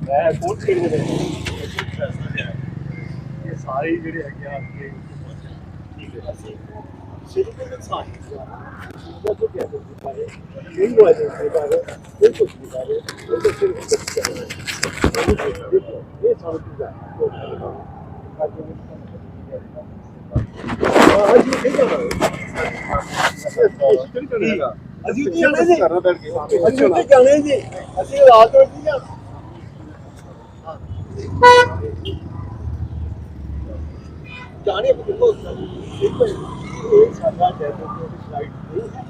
ਮੈਂ ਕੋਚ ਕੇ ਨੇ ਇਹ ਸਾਰੇ ਜਿਹੜੇ ਹੈਗੇ ਆ ਆਪਕੇ ਠੀਕ ਹੈ ਅਸੀਂ ਸ਼ੁਰੂ ਤੋਂ ਸਾਥ ਉਹਦਾ ਤੋਂ ਕਿਹਾ ਤੁਸੀਂ ਸਾਰੇ ਨਹੀਂ ਹੋਇਆ ਤੁਸੀਂ ਸਾਰੇ ਇਹ ਕੁਝ ਨਹੀਂ ਸਾਰੇ ਇਹ ਤਾਂ ਸਿਰਫ ਇਹ ਸਾਰੇ ਚੀਜ਼ਾਂ ਅੱਜ ਅਸੀਂ ਉੱਥੇ ਜਾਣਾ ਜੀ ਅਸੀਂ ਉੱਥੇ ਜਾਣਾ ਜੀ ਅਸੀਂ ਰਾਤ ਨੂੰ ਨਹੀਂ ਜਾਣਾ ਜਾਣੇ ਕਿੱਥੋਂ ਇੱਕ ਇਹ ਸਾਡਾ ਡੈਮੋ ਤੇ ਸਲਾਈਡ ਨਹੀਂ ਹੈ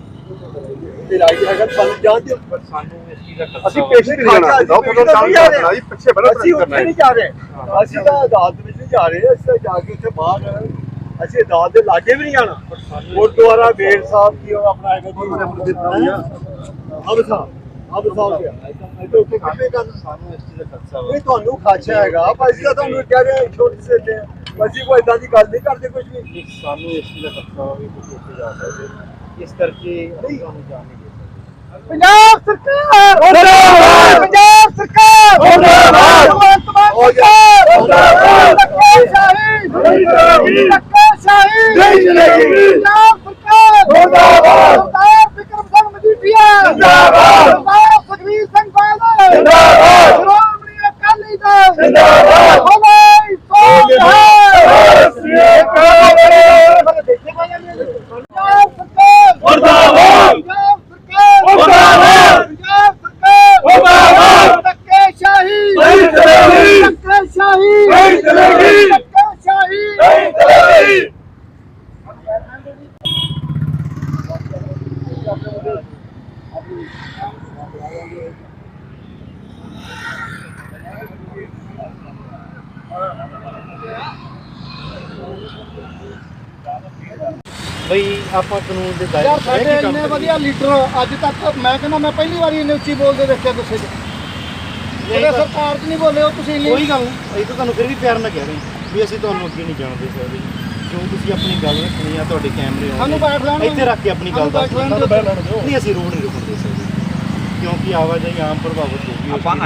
ਤੇ ਰਾਈਟ ਹੈਗਾ ਸਾਨੂੰ ਜਾਣਦੇ ਹੋ ਪਰ ਸਾਨੂੰ ਇਸ ਚੀਜ਼ ਦਾ ਅਸੀਂ ਪੇਸ਼ ਨਹੀਂ ਜਾਣਾ ਦੋ ਜੀ ਪਿੱਛੇ ਬੜਾ ਅਸੀਂ ਉੱਥੇ ਨਹੀਂ ਜਾ। ਰਹੇ। ਅਸੀਂ ਤਾਂ ਅਦਾਲਤ ਵਿੱਚ ਨਹੀਂ ਜਾ ਰਹੇ। ਅਸੀਂ ਤਾਂ ਜਾ ਕੇ ਉੱਥੇ ਬਾਹਰ ਅਸੀਂ ਅਦਾਲਤ ਦੇ ਲਾਗੇ ਵੀ ਨਹੀਂ ਜਾਣਾ। ਗੁਰਦੁਆਰਾ ਬੇਰ ਸਾਹਿਬ ਕੀ ਉਹ ਆਪਣਾ ਹੈਗਾ ਜੀ। ਅਬ ਸਾਹਿਬ ਅਬ ਸਾਹਿਬ ਗਿਆ। ਇਹ ਤਾਂ ਉੱਥੇ ਕਿਵੇਂ ਕਰਨ ਸਾਨੂੰ ਇਸ ਚੀਜ਼ ਦਾ ਖਦਸ਼ਾ ਇਹ ਤੁਹਾਨੂੰ ਖਾਚਾ ਹੈਗਾ। ਪਰ ਅਸੀਂ ਤਾਂ ਤੁਹਾਨੂੰ ਕਹਿ ਰਹੇ ਛੋਟੀ ਸੇ ਤੇ ਅਸੀਂ ਕੋਈ ਇਦਾਂ ਦੀ ਗੱਲ ਨਹੀਂ ਕਰਦੇ ਕੁਝ ਵੀ। ਸਾਨੂੰ ਇਸ ਚੀਜ਼ ਦਾ ਖਦਸ਼ਾ ਵਾ ਵੀ ਤੁਸੀਂ ਉੱਥੇ ਜਾ ਸਕਦੇ ਇਸ ਕਰਕੇ ਅਸੀਂ ਤੁਹਾਨੂੰ ਜਾਣ ਨਹੀਂ ਦੇ ਸਕਦੇ। ਪੰਜਾਬ ਸਰਕਾਰ! ਮੁਰਦਾਬਾਦ ਪੰਜਾਬ ਸਰਕਾਰ! ਮੁਰਦਾਬਾਦ ਭਗਵੰਤ ਮਾਨ ਸਰਕਾਰ! ਮੁਰਦਾਬਾਦ ਧੱਕੇਸ਼ਾਹੀ ਨਹੀਂ ਨਹੀਂ ਪੰਜਾਬ ਸਰਕਾਰ ਮੁਰਦਾਬਾਦ ਸਰਦਾਰ ਵਿਕਰਮ ਸਿੰਘ ਮਜੀਠੀਆ ਜਿੰਦਾਬਾਦ ਸਰਦਾਰ ਸੁਖਵੀਰ ਸਿੰਘ ਬਾਦਲ ਜਿੰਦਾਬਾਦ ਸ਼੍ਰੋਮਣੀ ਅਕਾਲੀ ਦਲ ਜਿੰਦਾਬਾਦ ਹੋਵੇ ਸੋ ਹੈ ਸ੍ਰੀ ਅਕਾਲ ਪੰਜਾਬ ਸਰਕਾਰ ਮੁਰਦਾਬਾਦ ਪੰਜਾਬ ਸਰਕਾਰ ਮੁਰਦਾਬਾਦ ਪੰਜਾਬ ਸਰਕਾਰ ਮੁਰਦਾਬਾਦ ਧੱਕੇਸ਼ਾਹੀ ਨਹੀਂ ਚਲੇਗੀ ਧੱਕੇਸ਼ਾਹੀ ਨਹੀਂ ਚਲੇਗੀ ਧੱਕੇਸ਼ਾਹੀ ਨਹੀਂ ਚਲੇਗੀ ਬਈ ਆਪਾਂ ਕਾਨੂੰਨ ਦੇ ਦਾਇਰੇ ਯਾਰ ਸਾਡੇ ਕੇ ਕੰਮ ਇੰਨੇ। ਵਧੀਆ ਲੀਡਰ ਅੱਜ ਤੱਕ ਮੈਂ ਕਹਿੰਦਾ ਮੈਂ ਪਹਿਲੀ ਵਾਰੀ ਇੰਨੇ ਉੱਚੀ ਬੋਲਦੇ ਦੇਖਿਆ ਦੇ ਜਿਹੜੇ ਤਾਂ- ਸਰਕਾਰ 'ਚ ਨਹੀਂ ਬੋਲੇ ਉਹ ਤੁਸੀਂ ਇੰਨੀ ਕੋਈ ਗੱਲ ਨਹੀਂ ਇਹ ਤਾਂ ਤੁਹਾਨੂੰ ਫਿਰ ਵੀ ਪਿਆਰ ਨਾਲ ਕਹਿ ਰਹੇ ਹਾਂ ਵੀ ਅਸੀਂ ਤੁਹਾਨੂੰ ਅੱਗੇ ਨਹੀਂ ਜਾਣ ਦੇ ਸਕਦੇ ਕਿਉਂ ਤੁਸੀਂ ਆਪਣੀ ਗੱਲ ਰੱਖਣੀ ਆ ਤੁਹਾਡੇ ਕੈਮਰੇ ਆਉਣੇ ਸਾਨੂੰ ਬੈਠ ਲੈਣ। ਇੱਥੇ ਰੱਖ ਕੇ ਆਪਣੀ ਗੱਲ ਦੱਸ। ਨਹੀਂ ਅਸੀਂ ਰੋਡ ਨਹੀਂ ਰੁਕਣ ਦੇ ਸਕਦੇ ਕਿਉਂਕਿ ਆਵਾਜਾਈ ਆਮ ਪ੍ਰਭਾਵਿਤ ਹੋਊਗੀ ਆਪਾਂ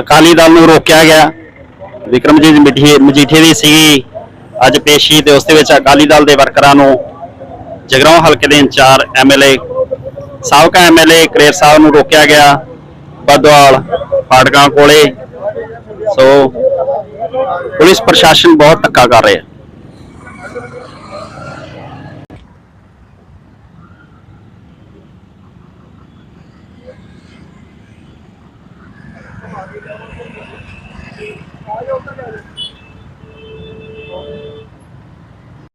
ਅਕਾਲੀ ਦਲ ਨੂੰ ਰੋਕਿਆ ਗਿਆ। ਵਿਕਰਮਜੀਤ ਮਜੀਠੀਏ ਮਜੀਠੀਏ ਦੀ ਸੀਗੀ ਅੱਜ ਪੇਸ਼ੀ ਤੇ ਉਸ ਦੇ ਵਿੱਚ ਅਕਾਲੀ ਦਲ ਦੇ ਵਰਕਰਾਂ ਨੂੰ ਜਗਰਾਉਂ ਹਲਕੇ ਦੇ ਇੰਚਾਰਜ ਐਮਐਲਏ ਸਾਬਕਾ ਐਮਐਲਏ ਕਰੇਰ ਸਾਹਿਬ ਨੂੰ ਰੋਕਿਆ ਗਿਆ ਬਦਵਾਲ ਫਾਟਕਾਂ ਕੋਲੇ। ਸੋ ਪੁਲਿਸ ਪ੍ਰਸ਼ਾਸਨ ਬਹੁਤ ਧੱਕਾ ਕਰ ਰਿਹਾ।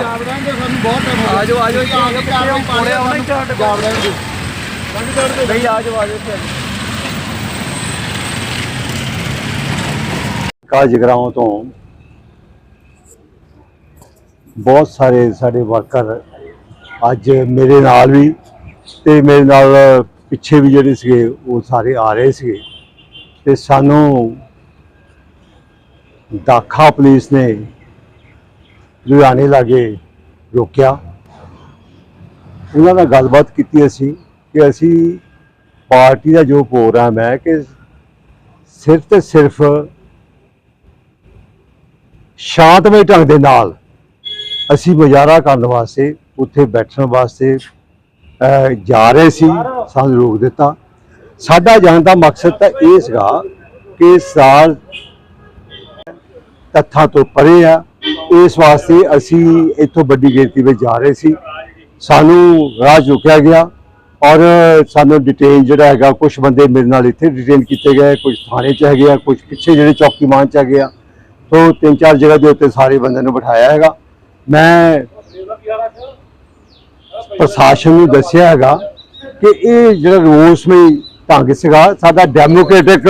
ਜਾਬ ਰਹਿੰਦੇ ਸਾਨੂੰ ਬਹੁਤ ਟਾਈਮ ਆਜੋ ਆਜੋ ਆ ਕੇ ਕਾਰਵਾਈ ਪਾੜਿਆ ਉਹਨਾਂ ਜਾਬ ਰਹਿੰਦੇ ਨਹੀਂ ਆਜੋ ਆਜੋ ਕਾ ਜਗਰਾਉਂ ਤੋਂ ਬਹੁਤ ਸਾਰੇ ਸਾਡੇ ਵਰਕਰ ਅੱਜ ਮੇਰੇ ਨਾਲ ਵੀ ਤੇ ਮੇਰੇ ਨਾਲ ਪਿੱਛੇ ਵੀ ਜਿਹੜੇ ਸੀਗੇ ਉਹ ਸਾਰੇ ਆ ਰਹੇ ਸੀਗੇ। ਤੇ ਸਾਨੂੰ ਦਾਖਾ ਪੁਲਿਸ ਨੇ ਲੁਧਿਆਣੇ ਲਾਗੇ ਰੋਕਿਆ। ਉਹਨਾਂ ਨਾਲ ਗੱਲਬਾਤ ਕੀਤੀ ਅਸੀਂ ਕਿ ਅਸੀਂ ਪਾਰਟੀ ਦਾ ਜੋ ਪ੍ਰੋਗਰਾਮ ਹੈ ਕਿ ਸਿਰਫ ਤੇ ਸਿਰਫ ਸ਼ਾਂਤਮਈ ਢੰਗ ਦੇ ਨਾਲ ਅਸੀਂ ਮੁਜ਼ਾਹਰਾ ਕਰਨ ਵਾਸਤੇ, ਉੱਥੇ ਬੈਠਣ ਵਾਸਤੇ ਜਾ ਰਹੇ ਸੀ, ਸਾਨੂੰ ਰੋਕ ਦਿੱਤਾ। ਸਾਡਾ ਜਾਣ ਦਾ ਮਕਸਦ ਤਾਂ ਇਹ ਸੀਗਾ ਕਿ ਸਾਲ ਤੱਥਾਂ ਤੋਂ ਪਰੇ ਆ। ਇਸ ਵਾਸਤੇ ਅਸੀਂ ਇੱਥੋਂ ਵੱਡੀ ਗਿਣਤੀ ਵਿੱਚ ਜਾ ਰਹੇ ਸੀ। ਸਾਨੂੰ ਰਾਹ 'ਚ ਰੁਕਿਆ ਗਿਆ ਔਰ ਸਾਨੂੰ ਡਿਟੇਲ ਜਿਹੜਾ ਹੈਗਾ ਕੁਝ ਬੰਦੇ ਮੇਰੇ ਨਾਲ ਇੱਥੇ ਡਿਟੇਲ ਕੀਤੇ ਗਏ ਕੁਝ ਥਾਣੇ 'ਚ ਹੈਗੇ ਆ ਕੁਝ ਪਿੱਛੇ ਜਿਹੜੇ ਚੌਕੀਮਾਨ 'ਚ ਹੈਗੇ ਆ। ਤੋਂ ਤਿੰਨ ਚਾਰ ਜਗ੍ਹਾ ਦੇ ਉੱਤੇ ਸਾਰੇ ਬੰਦਿਆਂ ਨੂੰ ਬਿਠਾਇਆ ਹੈਗਾ। ਮੈਂ ਪ੍ਰਸ਼ਾਸਨ ਨੂੰ ਦੱਸਿਆ ਹੈਗਾ ਕਿ ਇਹ ਜਿਹੜਾ ਰੋਸਮਈ ਢੰਗ ਸੀਗਾ, ਸਾਡਾ ਡੈਮੋਕ੍ਰੈਟਿਕ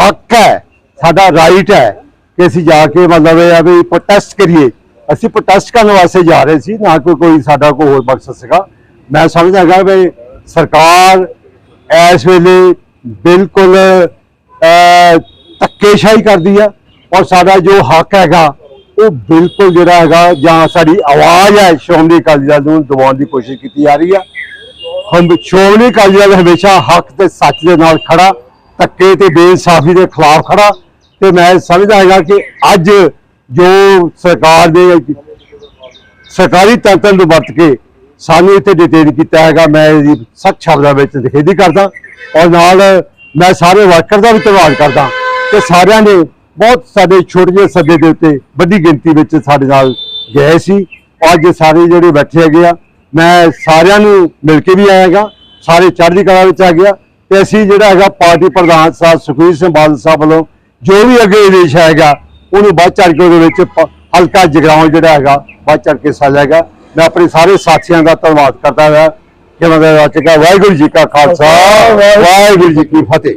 ਹੱਕ ਹੈ, ਸਾਡਾ ਰਾਈਟ ਹੈ। ਕਿ ਅਸੀਂ ਜਾ ਕੇ ਮਤਲਬ ਇਹ ਆ ਵੀ ਪ੍ਰੋਟੈਸਟ ਕਰੀਏ। ਅਸੀਂ ਪ੍ਰੋਟੈਸਟ ਕਰਨ ਵਾਸਤੇ ਜਾ ਰਹੇ ਸੀ, ਨਾ ਕੋਈ ਕੋਈ ਸਾਡਾ ਕੋਈ ਹੋਰ ਮਕਸਦ ਸੀਗਾ। ਮੈਂ ਸਮਝਦਾ ਹੈਗਾ ਵੀ ਸਰਕਾਰ ਇਸ ਵੇਲੇ ਬਿਲਕੁਲ ਧੱਕੇਸ਼ਾਹੀ ਕਰਦੀ ਆ ਔਰ ਸਾਡਾ ਜੋ ਹੱਕ ਹੈਗਾ, ਉਹ ਬਿਲਕੁਲ ਜਿਹੜਾ ਹੈਗਾ, ਜਾਂ ਸਾਡੀ ਆਵਾਜ਼ ਹੈ, ਸ਼੍ਰੋਮਣੀ ਅਕਾਲੀ ਦਲ ਨੂੰ ਦਬਾਉਣ ਦੀ ਕੋਸ਼ਿਸ਼ ਕੀਤੀ ਜਾ ਰਹੀ ਆ। ਹਮ ਸ਼੍ਰੋਮਣੀ ਅਕਾਲੀ ਦਲ ਹਮੇਸ਼ਾ ਹੱਕ ਤੇ ਸੱਚ ਦੇ ਨਾਲ ਖੜਾ, ਧੱਕੇ ਤੇ ਬੇਇਨਸਾਫੀ ਦੇ ਖਿਲਾਫ ਖੜਾ ਤੇ ਮੈਂ ਸਮਝਦਾ ਹੈਗਾ ਕਿ ਅੱਜ ਜੋ ਸਰਕਾਰ ਦੇ ਸਰਕਾਰੀ ਤੰਤਰ ਨੂੰ ਵਰਤ ਕੇ ਸਾਨੂੰ ਇੱਥੇ ਡਿਟੇਨ ਕੀਤਾ ਹੈਗਾ, ਮੈਂ ਇਹਦੀ ਸਖਤ ਸ਼ਬਦਾਂ ਵਿੱਚ ਨਿਖੇਧੀ ਕਰਦਾ ਔਰ ਨਾਲ ਮੈਂ ਸਾਰੇ ਵਰਕਰ ਦਾ ਵੀ ਧੰਨਵਾਦ ਕਰਦਾ ਕਿ ਸਾਰਿਆਂ ਨੇ ਬਹੁਤ ਸਾਡੇ ਛੋਟੇ ਜਿਹੇ ਸੱਦੇ ਦੇ ਉੱਤੇ ਵੱਡੀ ਗਿਣਤੀ ਵਿੱਚ ਸਾਡੇ ਨਾਲ ਗਏ ਸੀ ਅੱਜ ਸਾਰੇ ਜਿਹੜੇ ਬੈਠੇ ਹੈਗੇ ਆ, ਮੈਂ ਸਾਰਿਆਂ ਨੂੰ ਮਿਲ ਕੇ ਵੀ ਆਇਆਗਾ, ਸਾਰੇ ਚੜ੍ਹਦੀ ਕਲਾ ਵਿੱਚ ਆ ਗਿਆ ਤੇ ਅਸੀਂ ਜਿਹੜਾ ਹੈਗਾ ਪਾਰਟੀ ਪ੍ਰਧਾਨ ਸਾਹਿਬ ਸੁਖਬੀਰ ਸਿੰਘ ਬਾਦਲ ਸਾਹਿਬ ਵੱਲੋਂ ਜੋ ਵੀ ਅੱਗੇ ਆਦੇਸ਼ ਆਏਗਾ ਉਹਨੂੰ ਵੱਧ ਚੜ੍ਹ ਕੇ ਉਹਦੇ ਵਿੱਚ ਹਲਕਾ ਜਗਰਾਉਂ ਜਿਹੜਾ ਹੈਗਾ ਵੱਧ ਚੜ੍ਹ ਕੇ ਹਿੱਸਾ ਲਏਗਾ ਮੈਂ ਆਪਣੇ ਸਾਰੇ ਸਾਥੀਆਂ ਦਾ ਧੰਨਵਾਦ ਕਰਦਾ ਹਾਂ ਕਿ ਦਾ ਵਾਚਕਾ ਵਾਹਿਗੁਰੂ ਜੀ ਕਾ ਖਾਲਸਾ ਵਾਹਿਗੁਰੂ ਜੀ ਕੀ ਫਤਿਹ।